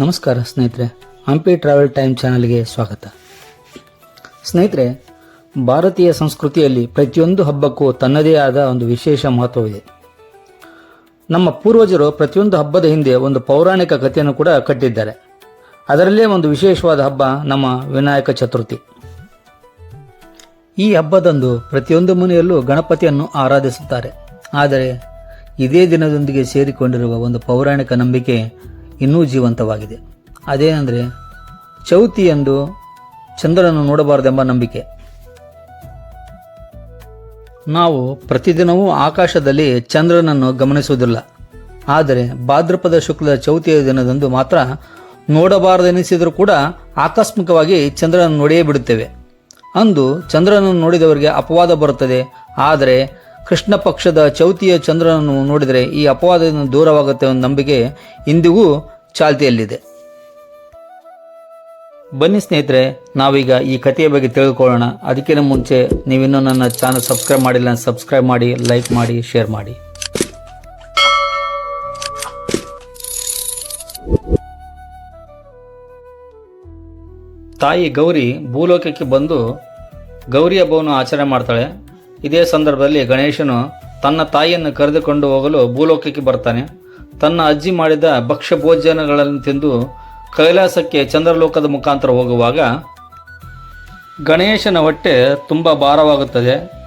ನಮಸ್ಕಾರ ಸ್ನೇಹಿತರೆ, Hampi travel time ಚಾನಲ್ಗೆ ಸ್ವಾಗತ. ಸ್ನೇಹಿತರೆ, ಭಾರತೀಯ ಸಂಸ್ಕೃತಿಯಲ್ಲಿ ಪ್ರತಿಯೊಂದು ಹಬ್ಬಕ್ಕೂ ತನ್ನದೇ ಆದ ಒಂದು ವಿಶೇಷ ಮಹತ್ವವಿದೆ. ನಮ್ಮ ಪೂರ್ವಜರು ಪ್ರತಿಯೊಂದು ಹಬ್ಬದ ಹಿಂದೆ ಒಂದು ಪೌರಾಣಿಕ ಕಥೆಯನ್ನು ಕೂಡ ಕಟ್ಟಿದ್ದಾರೆ. ಅದರಲ್ಲೇ ಒಂದು ವಿಶೇಷವಾದ ಹಬ್ಬ ನಮ್ಮ ವಿನಾಯಕ ಚತುರ್ಥಿ. ಈ ಹಬ್ಬದಂದು ಪ್ರತಿಯೊಂದು ಮನೆಯಲ್ಲೂ ಗಣಪತಿಯನ್ನು ಆರಾಧಿಸುತ್ತಾರೆ. ಆದರೆ, ಇದೇ ದಿನದೊಂದಿಗೆ ಸೇರಿಕೊಂಡಿರುವ ಒಂದು ಪೌರಾಣಿಕ ನಂಬಿಕೆ ಇನ್ನೂ ಜೀವಂತವಾಗಿದೆ. ಅದೇನೆಂದರೆ ಚೌತಿ ಎಂದು ಚಂದ್ರನನ್ನು ನೋಡಬಾರದೆಂಬ ನಂಬಿಕೆ. ನಾವು ಪ್ರತಿದಿನವೂ ಆಕಾಶದಲ್ಲಿ ಚಂದ್ರನನ್ನು ಗಮನಿಸುವುದಿಲ್ಲ. ಆದರೆ ಭಾದ್ರಪದ ಶುಕ್ಲದ ಚೌತಿಯ ದಿನದಂದು ಮಾತ್ರ ನೋಡಬಾರದೆನಿಸಿದರೂ ಕೂಡ ಆಕಸ್ಮಿಕವಾಗಿ ಚಂದ್ರನನ್ನು ನೋಡಿಯೇ ಬಿಡುತ್ತೇವೆ. ಅಂದು ಚಂದ್ರನನ್ನು ನೋಡಿದವರಿಗೆ ಅಪವಾದ ಬರುತ್ತದೆ. ಆದರೆ ಕೃಷ್ಣ ಪಕ್ಷದ ಚೌತಿಯ ಚಂದ್ರನನ್ನು ನೋಡಿದರೆ ಈ ಅಪವಾದದಿಂದ ದೂರವಾಗುತ್ತೆ ಅನ್ನೋ ನಂಬಿಕೆ ಇಂದಿಗೂ ಚಾಲ್ತಿಯಲ್ಲಿದೆ. ಬನ್ನಿ ಸ್ನೇಹಿತರೆ, ನಾವೀಗ ಈ ಕಥೆಯ ಬಗ್ಗೆ ತಿಳ್ಕೊಳ್ಳೋಣ. ಅದಕ್ಕಿಂತ ಮುಂಚೆ ನೀವಿನ್ನೂ ನನ್ನ ಚಾನಲ್ ಸಬ್ಸ್ಕ್ರೈಬ್ ಮಾಡಿಲ್ಲ ಸಬ್ಸ್ಕ್ರೈಬ್ ಮಾಡಿ, ಲೈಕ್ ಮಾಡಿ, ಶೇರ್ ಮಾಡಿ. ತಾಯಿ ಗೌರಿ ಭೂಲೋಕಕ್ಕೆ ಬಂದು ಗೌರಿ ಹಬ್ಬವನ್ನು ಆಚರಣೆ ಮಾಡ್ತಾಳೆ. ಇದೇ ಸಂದರ್ಭದಲ್ಲಿ ಗಣೇಶನು ತನ್ನ ತಾಯಿಯನ್ನು ಕರೆದುಕೊಂಡು ಹೋಗಲು ಭೂಲೋಕಕ್ಕೆ ಬರ್ತಾನೆ. ತನ್ನ ಅಜ್ಜಿ ಮಾಡಿದ ಭಕ್ಷ್ಯ ಭೋಜನಗಳನ್ನು ತಿಂದು ಕೈಲಾಸಕ್ಕೆ ಚಂದ್ರಲೋಕದ ಮುಖಾಂತರ ಹೋಗುವಾಗ ಗಣೇಶನ ಹೊಟ್ಟೆ ತುಂಬ ಭಾರವಾಗುತ್ತದೆ.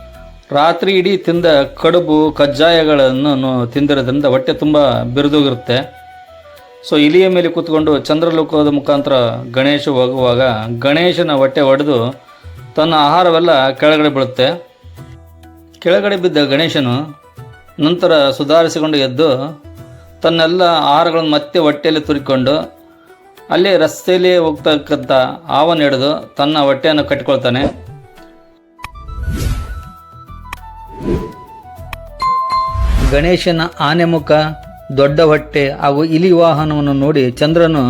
ರಾತ್ರಿ ಇಡೀ ತಿಂದ ಕಡುಬು, ಕಜ್ಜಾಯಗಳನ್ನು ತಿಂದಿರೋದ್ರಿಂದ ಹೊಟ್ಟೆ ತುಂಬ ಬಿರಿದೋಗಿರುತ್ತೆ. ಸೊ, ಇಲಿಯ ಮೇಲೆ ಕೂತ್ಕೊಂಡು ಚಂದ್ರಲೋಕದ ಮುಖಾಂತರ ಗಣೇಶ ಹೋಗುವಾಗ ಗಣೇಶನ ಹೊಟ್ಟೆ ಒಡೆದು ತನ್ನ ಆಹಾರವೆಲ್ಲ ಕೆಳಗಡೆ ಬೀಳುತ್ತೆ. ಕೆಳಗಡೆ ಬಿದ್ದ ಗಣೇಶನು ನಂತರ ಸುಧಾರಿಸಿಕೊಂಡು ಎದ್ದು ತನ್ನೆಲ್ಲ ಆಹಾರಗಳನ್ನು ಮತ್ತೆ ಹೊಟ್ಟೆಯಲ್ಲಿ ತುರಿಕೊಂಡು ಅಲ್ಲೇ ರಸ್ತೆಯಲ್ಲಿ ಹೋಗ್ತಕ್ಕಂಥ ಹಾವನ್ನು ಹಿಡಿದು ತನ್ನ ಹೊಟ್ಟೆಯನ್ನು ಕಟ್ಟಿಕೊಳ್ತಾನೆ. ಗಣೇಶನ ಆನೆ ಮುಖ, ದೊಡ್ಡ ಹೊಟ್ಟೆ ಹಾಗೂ ಇಲಿ ವಾಹನವನ್ನು ನೋಡಿ ಚಂದ್ರನು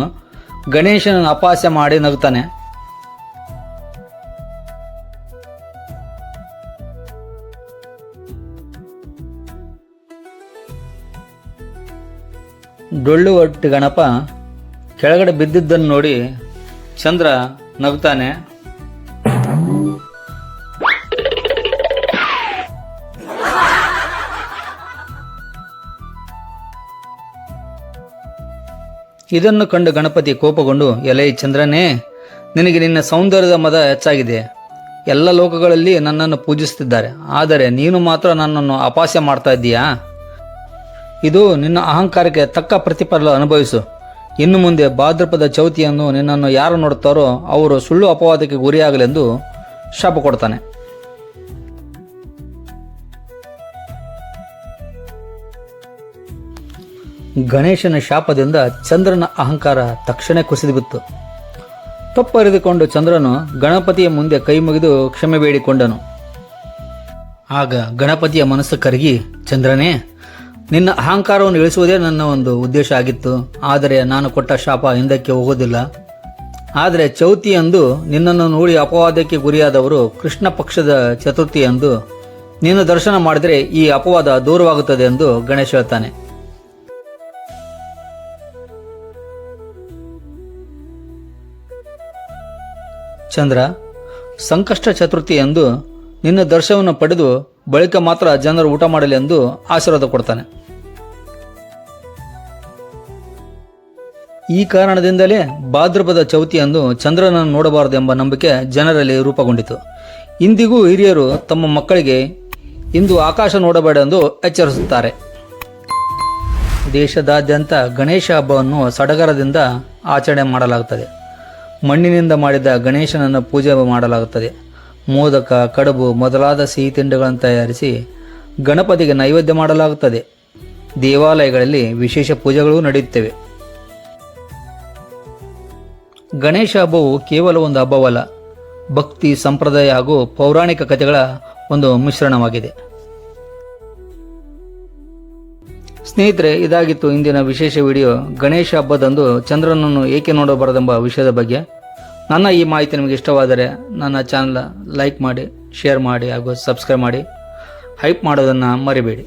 ಗಣೇಶನನ್ನು ಅಪಹಾಸ್ಯ ಮಾಡಿ ನಗುತ್ತಾನೆ. ಡೊಳ್ಳು ಹೊಟ್ಟೆ ಗಣಪ ಕೆಳಗಡೆ ಬಿದ್ದಿದ್ದನ್ನು ನೋಡಿ ಚಂದ್ರ ನಗ್ತಾನೆ. ಇದನ್ನು ಕಂಡು ಗಣಪತಿ ಕೋಪಗೊಂಡು, ಎಲೈ ಚಂದ್ರನೇ, ನಿನಗೆ ನಿನ್ನ ಸೌಂದರ್ಯದ ಮದ ಹೆಚ್ಚಾಗಿದೆ. ಎಲ್ಲ ಲೋಕಗಳಲ್ಲಿ ನನ್ನನ್ನು ಪೂಜಿಸುತ್ತಿದ್ದಾರೆ. ಆದರೆ ನೀನು ಮಾತ್ರ ನನ್ನನ್ನು ಅಪಾಸ್ಯ ಮಾಡ್ತಾ ಇದ್ದೀಯಾ? ಇದು ನಿನ್ನ ಅಹಂಕಾರಕ್ಕೆ ತಕ್ಕ ಪ್ರತಿಫಲ ಅನುಭವಿಸು. ಇನ್ನು ಮುಂದೆ ಭಾದ್ರಪದ ಚೌತಿಯನ್ನು ನಿನ್ನನ್ನು ಯಾರು ನೋಡುತ್ತಾರೋ ಅವರು ಸುಳ್ಳು ಅಪವಾದಕ್ಕೆ ಗುರಿಯಾಗಲೆಂದು ಶಾಪ ಕೊಡ್ತಾನೆ. ಗಣೇಶನ ಶಾಪದಿಂದ ಚಂದ್ರನ ಅಹಂಕಾರ ತಕ್ಷಣ ಕುಸಿದುಬಿತ್ತು. ತಪ್ಪರಿದುಕೊಂಡು ಚಂದ್ರನು ಗಣಪತಿಯ ಮುಂದೆ ಕೈ ಮುಗಿದು ಕ್ಷಮೆ ಬೇಡಿಕೊಂಡನು. ಆಗ ಗಣಪತಿಯ ಮನಸ್ಸು ಕರಗಿ, ಚಂದ್ರನೇ ನಿನ್ನ ಅಹಂಕಾರವನ್ನು ಇಳಿಸುವುದೇ ನನ್ನ ಒಂದು ಉದ್ದೇಶ ಆಗಿತ್ತು. ಆದರೆ ನಾನು ಕೊಟ್ಟ ಶಾಪ ಹಿಂದಕ್ಕೆ ಹೋಗೋದಿಲ್ಲ ಆದರೆ ಚೌತಿಯಂದು ನಿನ್ನನ್ನು ನೋಡಿ ಅಪವಾದಕ್ಕೆ ಗುರಿಯಾದವರು ಕೃಷ್ಣ ಪಕ್ಷದ ಚತುರ್ಥಿಯಂದು ನಿನ್ನ ದರ್ಶನ ಮಾಡಿದರೆ ಈ ಅಪವಾದ ದೂರವಾಗುತ್ತದೆ ಎಂದು ಗಣೇಶ ಹೇಳ್ತಾನೆ. ಚಂದ್ರ, ಸಂಕಷ್ಟ ಚತುರ್ಥಿ ಎಂದು ನಿನ್ನ ದರ್ಶನವನ್ನು ಪಡೆದು ಬಳಿಕ ಮಾತ್ರ ಜನರು ಊಟ ಮಾಡಲಿ ಎಂದು ಆಶೀರ್ವಾದ ಕೊಡ್ತಾನೆ. ಈ ಕಾರಣದಿಂದಲೇ ಭಾದ್ರಪದ ಚೌತಿಯಂದು ಚಂದ್ರನನ್ನು ನೋಡಬಾರದೆಂಬ ನಂಬಿಕೆ ಜನರಲ್ಲಿ ರೂಪುಗೊಂಡಿತು. ಇಂದಿಗೂ ಹಿರಿಯರು ತಮ್ಮ ಮಕ್ಕಳಿಗೆ ಇಂದು ಆಕಾಶ ನೋಡಬೇಡ ಎಂದು ಎಚ್ಚರಿಸುತ್ತಾರೆ. ದೇಶದಾದ್ಯಂತ ಗಣೇಶ ಹಬ್ಬವನ್ನು ಸಡಗರದಿಂದ ಆಚರಣೆ ಮಾಡಲಾಗುತ್ತದೆ. ಮಣ್ಣಿನಿಂದ ಮಾಡಿದ ಗಣೇಶನನ್ನು ಪೂಜೆ ಮಾಡಲಾಗುತ್ತದೆ. ಮೋದಕ, ಕಡುಬು ಮೊದಲಾದ ಸಿಹಿ ತಿಂಡಿಗಳನ್ನು ತಯಾರಿಸಿ ಗಣಪತಿಗೆ ನೈವೇದ್ಯ ಮಾಡಲಾಗುತ್ತದೆ. ದೇವಾಲಯಗಳಲ್ಲಿ ವಿಶೇಷ ಪೂಜೆಗಳು ನಡೆಯುತ್ತವೆ. ಗಣೇಶ ಹಬ್ಬವು ಕೇವಲ ಒಂದು ಹಬ್ಬವಲ್ಲ, ಭಕ್ತಿ, ಸಂಪ್ರದಾಯ ಹಾಗೂ ಪೌರಾಣಿಕ ಕಥೆಗಳ ಒಂದು ಮಿಶ್ರಣವಾಗಿದೆ. ಸ್ನೇಹಿತರೆ, ಇದಾಗಿತ್ತು ಇಂದಿನ ವಿಶೇಷ ವಿಡಿಯೋ. ಗಣೇಶ ಹಬ್ಬದಂದು ಚಂದ್ರನನ್ನು ಏಕೆ ನೋಡಬಾರದೆಂಬ ವಿಷಯದ ಬಗ್ಗೆ. ನನ್ನ ಈ ಮಾಹಿತಿ ನಿಮಗೆ ಇಷ್ಟವಾದರೆ ನನ್ನ ಚಾನಲ್ ಲೈಕ್ ಮಾಡಿ ಶೇರ್ ಮಾಡಿ ಹಾಗೂ ಸಬ್ಸ್ಕ್ರೈಬ್ ಮಾಡಿ. ಹೈಪ್ ಮಾಡೋದನ್ನು ಮರಿಬೇಡಿ.